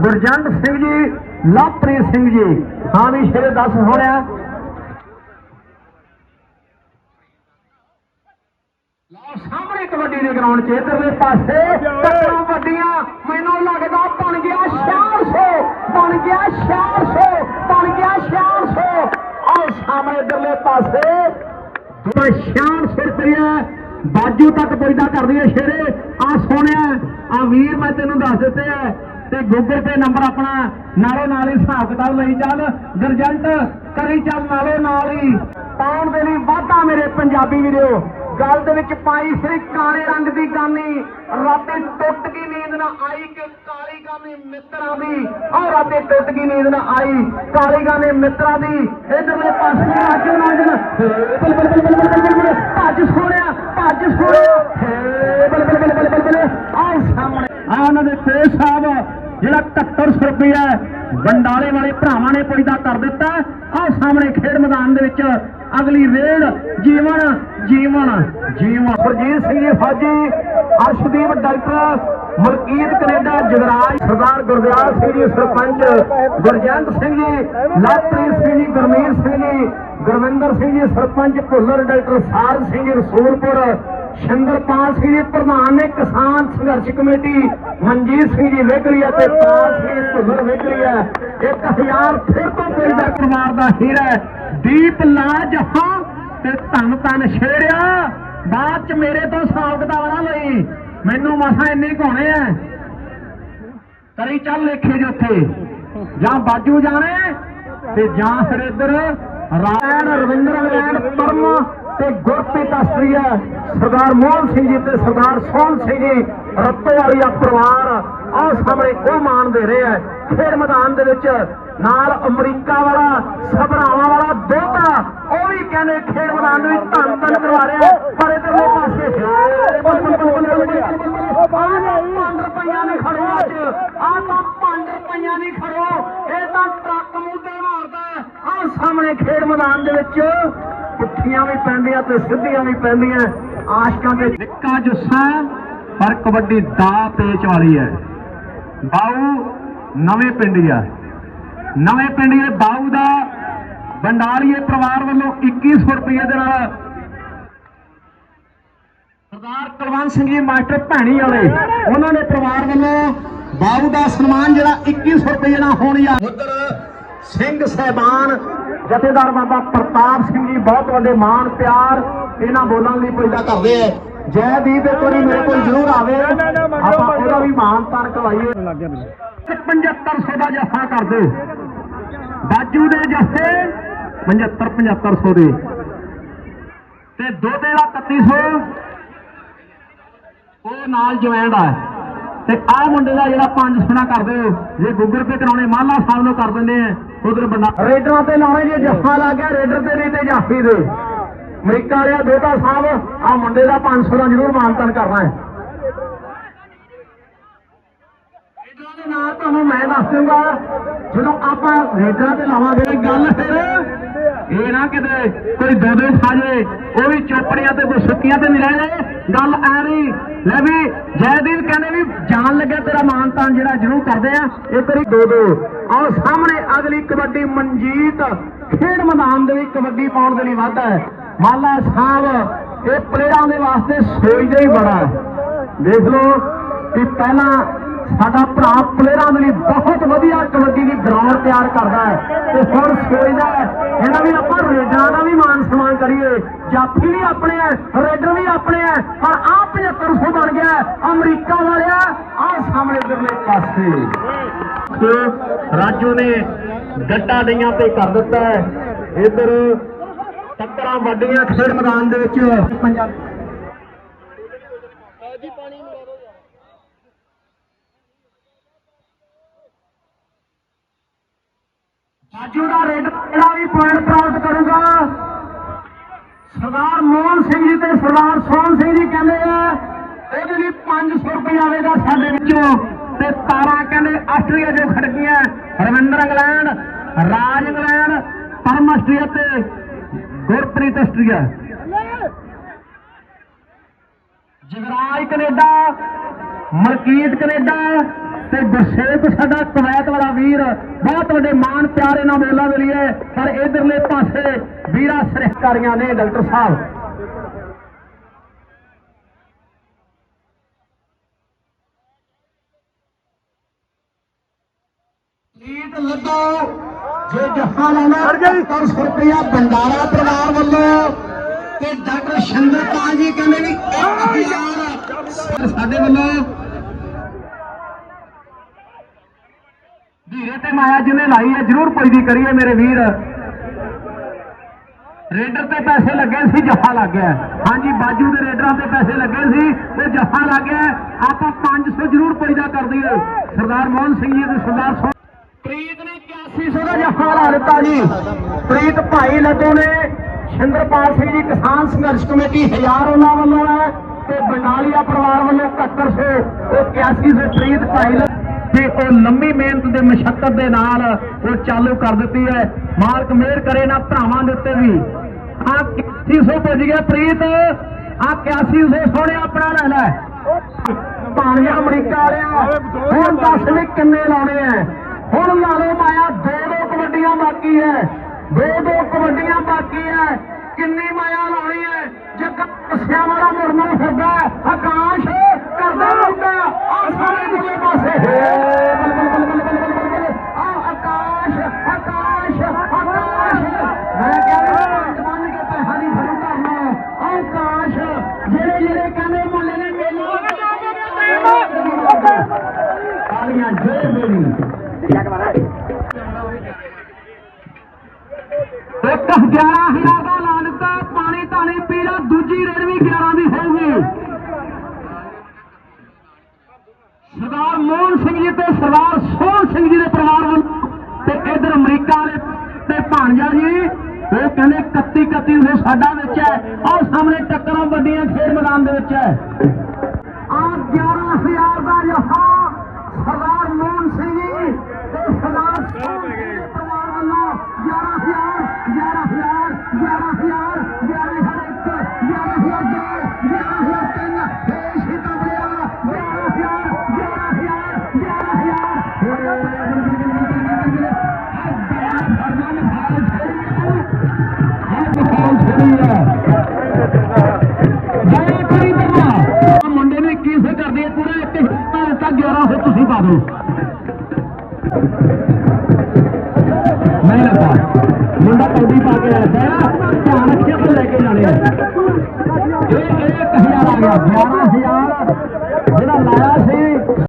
ਗੁਰਜੰਟ ਸਿੰਘ ਜੀ ਲਵਪ੍ਰੀਤ ਸਿੰਘ ਜੀ। ਹਾਂ ਵੀ ਸ਼ੇਰੇ 10 ਹੋ ਰਿਹਾ। ਲਓ, ਸਾਹਮਣੇ ਕਬੱਡੀ ਦੇ ਗਰਾਊਂਡ 'ਚ ਇਧਰਲੇ ਪਾਸੇ ਟੱਕਰਾਂ ਵੱਡੀਆਂ। ਮੈਨੂੰ ਲੱਗਦਾ ਬਣ ਗਿਆ 600 ਬਣ ਗਿਆ 600 ਬਣ ਗਿਆ 600 ਆਹ ਸਾਹਮਣੇ ਇਧਰਲੇ ਪਾਸੇ। ਦੂਆ 600 ਰੁਪਇਆ ਬਾਜੂ ਤੱਕ ਪੁੱਜਦਾ ਕਰਦੀ ਹੈ ਸ਼ੇਰੇ। ਆ ਸੋਹਣਿਆ ਆ ਵੀਰ ਮੈਂ ਤੈਨੂੰ ਦੱਸ ਦਿੱਤੇ ਆ। ਤੇ ਗੂਗਲ ਤੇ ਨੰਬਰ ਆਪਣਾ ਨਾਲੇ ਨਾਲ ਹੀ ਹਿਸਾਬ ਕਿਤਾਬ ਲਈ ਚੱਲ। ਗਰਜੰਟ, ਕਰੀ ਚੱਲ ਨਾਲੇ ਨਾਲ ਹੀ। ਪਾਉਣ ਦੇ ਲਈ ਵਾਧਾ ਮੇਰੇ ਪੰਜਾਬੀ ਵੀਰੋ। ਗੱਲ ਦੇ ਵਿੱਚ ਪਾਈ ਫਿਰ ਕਾਲੇ ਰੰਗ ਦੀ ਗਾਨੀ। ਰਾਤੇ ਟੁੱਟ ਗਈ ਨੀਂਦ ਨਾ ਆਈ ਕਿ ਕਾਲੀ ਗਾਨੀ ਮਿੱਤਰਾਂ ਦੀ। ਆ ਰਾਤੇ ਟੁੱਟ ਗਈ ਨੀਂਦ ਨਾ ਆਈ, ਕਾਲੀ ਗਾਨੀ ਮਿੱਤਰਾਂ ਦੀ। ਇਧਰਲੇ ਪਾਸੇ ਅੱਜ ਨੌਜਵਾਨ ਬਲ ਬਲ ਬਲ ਬਲ ਬਲ ਬਲ ਬਲ। ਭੱਜ ਸੋਹਣਿਆ ਭੱਜ ਸੋਹਣਿਆ। ਬਲ ਬਲ ਬਲ ਬਲ ਬਲ ਬਲ। ਆਹ ਸਾਹਮਣੇ, ਆ ਉਹਨਾਂ ਦੇ ਫੇਸ ਸਾਹਿਬ, ਜਿਹੜਾ 7100 ਰੁਪਇਆ ਬੰਡਾਲੇ ਵਾਲੇ ਭਰਾਵਾਂ ਨੇ ਪੁੱਜਦਾ ਕਰ ਦਿੱਤਾ। ਆਹ ਸਾਹਮਣੇ ਖੇਡ ਮੈਦਾਨ ਦੇ ਵਿੱਚ ਅਗਲੀ ਰੇਡ ਜੀਵਨ ਜੀਵਨ ਜੀਵਨ। ਸੁਰਜੀਤ ਸਿੰਘ ਜੀ, ਫੌਜੀ। Arshdeep, doctor Malkit Canada, Jagraj, Sardar Gurdial Singh ji, sarpanch Gurjant Singh ji Lovepreet Singh ji, Gurmeet Singh ji, Gurvinder Singh ji, sarpanch Bhullar, doctor ਸਾਰ ਸਿੰਘ ਜੀ, ਰਸੂਲਪੁਰ, ਸ਼ਿੰਦਰਪਾਲ ਸਿੰਘ ਜੀ, ਪ੍ਰਧਾਨ ਨੇ ਕਿਸਾਨ ਸੰਘਰਸ਼ ਕਮੇਟੀ, ਮਨਜੀਤ ਸਿੰਘ ਜੀ ਵੇਗਲੀਆ ਤੇ ਪਾਲ ਸਿੰਘ ਜੀ, ਭੁੱਲਰ ਵੇਗਲੀਆ 1000 ਫਿਰ ਤੋਂ ਕੋਈ ਦਾ ਪਰਿਵਾਰ ਦਾ ਹੀਰਾ ਦੀਪ ਲਾਜ ਹਾਂ ਤੇ ਧੰਨ ਧੰਨ ਸ਼ੇਰਿਆ ਬਾਅਦ ਚ ਮੇਰੇ ਤੋਂ ਹਿਸਾਬ ਕਿਤਾਬ ਨਾ ਲਈ। ਮੈਨੂੰ ਮਸਾਂ ਇੰਨੇ ਘੋਣੇ ਆ ਕਰੀ ਚੱਲ ਲੇਖੇ ਜੇ ਉੱਥੇ। ਜਾਂ ਬਾਜੂ ਜਾਣੇ ਤੇ ਜਾਂ ਫਿਰ ਇੱਧਰ ਰਾਇਣ ਰਵਿੰਦਰ ਇੰਗਲੈਂਡ ਪਰਮਾ ਤੇ ਗੁਰਪ੍ਰੀਤ ਆਸਟਰੀਆ ਸਰਦਾਰ ਮੋਹਨ ਸਿੰਘ ਜੀ ਤੇ ਸਰਦਾਰ ਸੋਹਣ ਸਿੰਘ ਜੀ ਰੱਤੋ ਆ ਪਰਿਵਾਰ ਆਹ ਸਾਹਮਣੇ ਉਹ ਮਾਣ ਦੇ ਰਹੇ ਆ ਖੇਡ ਮੈਦਾਨ ਦੇ ਵਿੱਚ ਨਾਲ ਅਮਰੀਕਾ ਵਾਲਾ, ਸਭਰਾਵਾਂ ਵਾਲਾ ਦੋਤਾ, ਉਹ ਵੀ ਕਹਿੰਦੇ ਖੇਡ ਮੈਦਾਨ ਵਿੱਚ ਧੰਨ ਧੰਨ ਕਰਵਾ ਰਿਹਾ ਪਰ ਇਹਦੇ ਪਾਸੇ ਇਹ ਤਾਂ ਮਾਰਦਾ ਸਾਹਮਣੇ ਖੇਡ ਮੈਦਾਨ ਦੇ ਵਿੱਚ ਪੁੱਠੀਆਂ ਵੀ ਪੈਂਦੀਆਂ ਤੇ ਸਿੱਧੀਆਂ ਵੀ ਪੈਂਦੀਆਂ। ਆਸ਼ਕਾਂ ਦੇ ਨਿੱਕਾ ਜੁੱਸਾ, ਪਰ ਕਬੱਡੀ ਦਾ ਪੇਚ ਵਾਲੀ ਹੈ। ਬਾਉ ਨਵੇਂ ਪਿੰਡ ਆ। ਨਵੇਂ ਪਿੰਡੀ ਦੇ ਬਾਊ ਦਾ ਬੰਡਾਲੀਏ ਪਰਿਵਾਰ ਵੱਲੋਂ 2100 ਰੁਪਏ ਦੇ ਨਾਲ ਸਰਦਾਰ ਕੁਲਵੰਤ ਸਿੰਘ ਜੀ, ਮਾਸਟਰ ਭੈਣੀ ਵਾਲੇ, ਉਹਨਾਂ ਦੇ ਪਰਿਵਾਰ ਵੱਲੋਂ ਬਾਬੂ ਦਾ ਸਨਮਾਨ ਜਿਹੜਾ 2100 ਰੁਪਏ ਨਾਲ ਹੋਣ ਆ ਉਧਰ ਸਿੰਘ ਸਹਿਬਾਨ, ਜਥੇਦਾਰ ਬਾਬਾ ਪ੍ਰਤਾਪ ਸਿੰਘ ਜੀ, ਬਹੁਤ ਵੱਡੇ ਮਾਣ, ਪਿਆਰ, ਇਹਨਾਂ ਬੋਲਾਂ ਲਈ ਪੈਦਾ ਕਰਦੇ ਆ। ਜੈਦੀਪ ਇੱਕ ਵਾਰੀ ਮੇਰੇ ਕੋਲ ਜ਼ਰੂਰ ਆਵੇ। ਆਪਾਂ ਉਹਦਾ ਵੀ ਮਾਣ ਤਾਨ ਕਰਵਾਈਏ 7500 ਦਾ ਜੱਫਾ ਕਰ ਦਿਓ। ਬਾਜੂ ਦੇ ਜੱਫੇ 75 7500 ਦੇ। ਤੇ ਦੋਤੇ ਦਾ 3100 ਉਹ ਨਾਲ ਜੁਆਇੰਟ ਆ ਤੇ ਆਹ ਮੁੰਡੇ ਦਾ ਜਿਹੜਾ ਪੰਜ ਸੁਣਾ ਕਰ ਦਿਓ। ਜੇ ਗੂਗਲ ਪੇ ਕਰਾਉਣੇ, ਮਾਲਾ ਸਾਹਿਬ ਨੂੰ ਕਰ ਦਿੰਦੇ ਆ। ਉਧਰ ਬੰਦਾ ਰੇਡਰਾਂ ਤੇ ਲਾਉਣੇ ਜੇ ਜੱਫਾ ਲਾ ਗਿਆ, ਰੇਡਰ ਤੇ ਨਹੀਂ ਤੇ ਜਾਫੀ ਦੇ। ਅਮਰੀਕਾ ਵਾਲਿਆ ਦੋਤਾ ਸਾਹਿਬ, ਆਹ ਮੁੰਡੇ ਦਾ 500 ਦਾ ਜ਼ਰੂਰ ਮਾਨਤਨ ਕਰਨਾ ਹੈ ਰੇਡਰਾਂ ਦੇ ਨਾਂ ਤੁਹਾਨੂੰ ਮੈਂ ਦੱਸ ਦੂੰਗਾ ਜਦੋਂ ਆਪਾਂ ਰੇਡਰਾਂ ਤੇ ਲਾਵਾਂਗੇ ਗੱਲ ਫਿਰ, ਇਹ ਨਾ ਕਿਤੇ ਕੋਈ ਦੋ ਸਾਜੇ ਉਹ ਵੀ ਚੋਪੜੀਆਂ ਤੇ ਕੋਈ ਸੁੱਕੀਆਂ ਤੇ ਨਹੀਂ ਰਹਿ ਜਾਏ। ਗੱਲ ਐ ਨਹੀਂ, ਲੈ ਵੀ ਜੈਦੀਪ ਕਹਿੰਦੇ ਵੀ ਜਾਣ ਲੱਗਿਆ ਤੇਰਾ ਮਾਨ ਤਾਨ ਜਿਹੜਾ ਜ਼ਰੂਰ ਕਰਦੇ ਆ, ਇਹ ਤੇਰੀ ਦੋ ਦੋ। ਆਹ ਸਾਹਮਣੇ ਅਗਲੀ ਕਬੱਡੀ ਮਨਜੀਤ ਖੇਡ ਮੈਦਾਨ ਦੇ ਵਿੱਚ ਕਬੱਡੀ ਪਾਉਣ ਦੇ ਲਈ ਵਾਧਾ ਹੈ। ਮਾਲਾ ਸਾਹਿਬ ਇਹ ਪਲੇਅਰਾਂ ਦੇ ਵਾਸਤੇ ਸੋਚਦੇ ਹੀ ਬੜਾ ਦੇਖ ਲਓ ਕਿ ਪਹਿਲਾਂ ਸਾਡਾ ਭਰਾ ਪਲੇਅਰਾਂ ਦੇ ਲਈ ਬਹੁਤ ਵਧੀਆ ਕਬੱਡੀ ਦੀ ਗਰਾਊਂਡ ਤਿਆਰ ਕਰਦਾ ਹੈ ਤੇ ਹੁਣ ਸੋਚਦਾ ਹੈ, ਇਹਨਾਂ ਵੀ ਆਪਾਂ ਰੇਡਰਾਂ ਦਾ ਵੀ ਮਾਨ ਸਨਮਾਨ ਕਰੀਏ। ਜਾਫੀ ਵੀ ਆਪਣੇ ਹੈ, ਰੇਡਰ ਵੀ ਆਪਣੇ ਹੈ, ਪਰ ਆਹ 7500 ਬਣ ਗਿਆ ਅਮਰੀਕਾ ਵਾਲਿਆ, ਆਹ ਸਾਹਮਣੇ ਇਧਰਲੇ ਪਾਸੇ। ਤੇ ਰਾਜੂ ਨੇ ਗੱਡਾ ਡਈਆਂ ਤੇ ਕਰ ਦਿੱਤਾ ਹੈ। ਇਧਰ ਟੱਕਰਾਂ ਵੱਡੀਆਂ ਖੇਡ ਮੈਦਾਨ ਦੇ ਵਿੱਚ। ਪੰਜਾਬ ਰਾਜੂ ਦਾ ਰੇਡ ਜਿਹੜਾ ਵੀ ਪੁਆਇੰਟ ਪ੍ਰਾਪਤ ਕਰੂਗਾ, ਸਰਦਾਰ ਮੋਹਨ ਸਿੰਘ ਜੀ ਤੇ ਸਰਦਾਰ ਸੋਹਣ ਸਿੰਘ ਜੀ ਕਹਿੰਦੇ ਆ, ਉਹਦੇ ਲਈ 500 ਰੁਪਏ ਆਵੇਗਾ ਸਾਡੇ ਵਿੱਚੋਂ। ਤੇ ਤਾਰਾ ਕਹਿੰਦੇ ਆਸਟਰੀਆ ਜੋ ਖੜਕੀਆਂ Ravinder England, Raj England, Param Austria ਤੇ Gurpreet Austria Jagraj Canada, Malkit Canada ਤੇ ਗੁਰਸੇਵਕ ਸਾਡਾ ਕਵੈਤ ਵਾਲਾ ਵੀਰ ਬਹੁਤ ਵੱਡੇ ਮਾਣ ਪਿਆਰ ਇਹਨਾਂ ਮੋਲਾ ਦੇ ਲਈ ਪਰ ਇਧਰਲੇ ਪਾਸੇ ਵੀਰਾ ਸਰਕਾਰੀਆਂ ਨੇ ਡਾਕਟਰ ਸਾਹਿਬ। ਈਦ ਲੱਡੋ ਜੇ ਜਹਾਂ ਲਾਉਣਾ 70 ਰੁਪਇਆ ਬੰਡਾਰਾ ਪਰਿਵਾਰ ਵੱਲੋਂ, ਤੇ ਡਾਕਟਰ ਸ਼ੰਦਰ ਸ਼ੰਦਰਪਾਲ ਜੀ ਕਹਿੰਦੇ ਵੀ 1000 ਸਾਡੇ ਵੱਲੋਂ ਧੀਰੇ ਤੇ ਮਾਇਆ ਜਿਹਨੇ ਲਾਈ ਹੈ, ਜਰੂਰ ਕੋਈ ਦੀ ਕਰੀਏ ਮੇਰੇ ਵੀਰ। ਰੇਡਰ ਤੇ ਪੈਸੇ ਲੱਗੇ ਸੀ, ਜੱਫਾ ਲੱਗ ਗਿਆ। ਹਾਂਜੀ, ਬਾਜੂ ਦੇ ਰੇਡਰਾਂ ਤੇ ਪੈਸੇ ਲੱਗੇ ਸੀ ਉਹ ਜੱਫਾ ਲੱਗ ਗਿਆ। ਆਪਾਂ 500 ਜਰੂਰ ਪਈਦਾ ਕਰ ਦਈਏ। ਸਰਦਾਰ ਮੋਹਨ ਸਿੰਘ ਜੀ ਤੇ ਸਰਦਾਰ ਸੋਹਣ ਪ੍ਰੀਤ ਨੇ 8100 ਦਾ ਜੱਫਾ ਲਾ ਦਿੱਤਾ ਜੀ। ਪ੍ਰੀਤ ਭਾਈ ਲੱਡੂ ਨੇ ਸ਼ਿੰਦਰਪਾਲ ਸਿੰਘ ਜੀ ਕਿਸਾਨ ਸੰਘਰਸ਼ ਕਮੇਟੀ ਹਜ਼ਾਰ ਉਹਨਾਂ ਵੱਲੋਂ ਹੈ, ਤੇ ਬੰਡਾਲੀਆ ਪਰਿਵਾਰ ਵੱਲੋਂ 7100 ਉਹ 8100 ਪ੍ਰੀਤ ਭਾਈ ਲੱਡੂ ਤੇ ਉਹ ਲੰਮੀ ਮਿਹਨਤ ਦੇ ਮਸ਼ੱਕਤ ਦੇ ਨਾਲ ਉਹ ਚਾਲੂ ਕਰ ਦਿੱਤੀ ਹੈ। ਮਾਲਕ ਮਿਹਰ ਕਰੇ ਨਾ ਭਰਾਵਾਂ ਦੇ ਉੱਤੇ ਵੀ। ਆ 8100 ਪੁੱਜ ਗਿਆ ਪ੍ਰੀਤ। ਆ 8100 ਸੋਹਣੇ ਆਪਣਾ ਲੈ ਲੈ। ਪਾਣੀਆਂ ਅਮਰੀਕਾ ਵਾਲਿਆ, ਹੁਣ ਦੱਸ ਵੀ ਕਿੰਨੇ ਲਾਉਣੇ ਐ। ਹੁਣ ਲਾ ਲਓ ਮਾਇਆ, ਦੋ ਦੋ ਕਬੱਡੀਆਂ ਬਾਕੀ ਐ। ਦੋ ਦੋ ਕਬੱਡੀਆਂ ਬਾਕੀ ਐ। ਕਿੰਨੀ ਮਾਇਆ ਲਾਉਣੀ ਐ। ਜੱਗਾ ਕਸਿਆ ਵਾਲਾ ਮੁਰਮਾ ਫਿਰਦਾ, ਆਕਾਸ਼। ਕਰਦਾ ਮੁੰਡਾ ਆ ਸਾਰੇ ਦੂਜੇ ਪਾਸੇ ਆ ਆਕਾਸ਼ ਆਕਾਸ਼ ਆਕਾਸ਼ ਮੈਂ ਕਹਿੰਦਾ ਜਵਾਨ ਕੇ ਪੈਸਾ ਨਹੀਂ ਫਰੂ ਕਰਨਾ ਆਕਾਸ਼ ਜਿਹੜੇ ਜਿਹੜੇ ਕਹਿੰਦੇ ਮੁੱਲੇ ਨੇ ਮੇਲੇ ਤਾਲੀਆਂ ਜੋਰ ਮੇਰੀ ਇੱਕ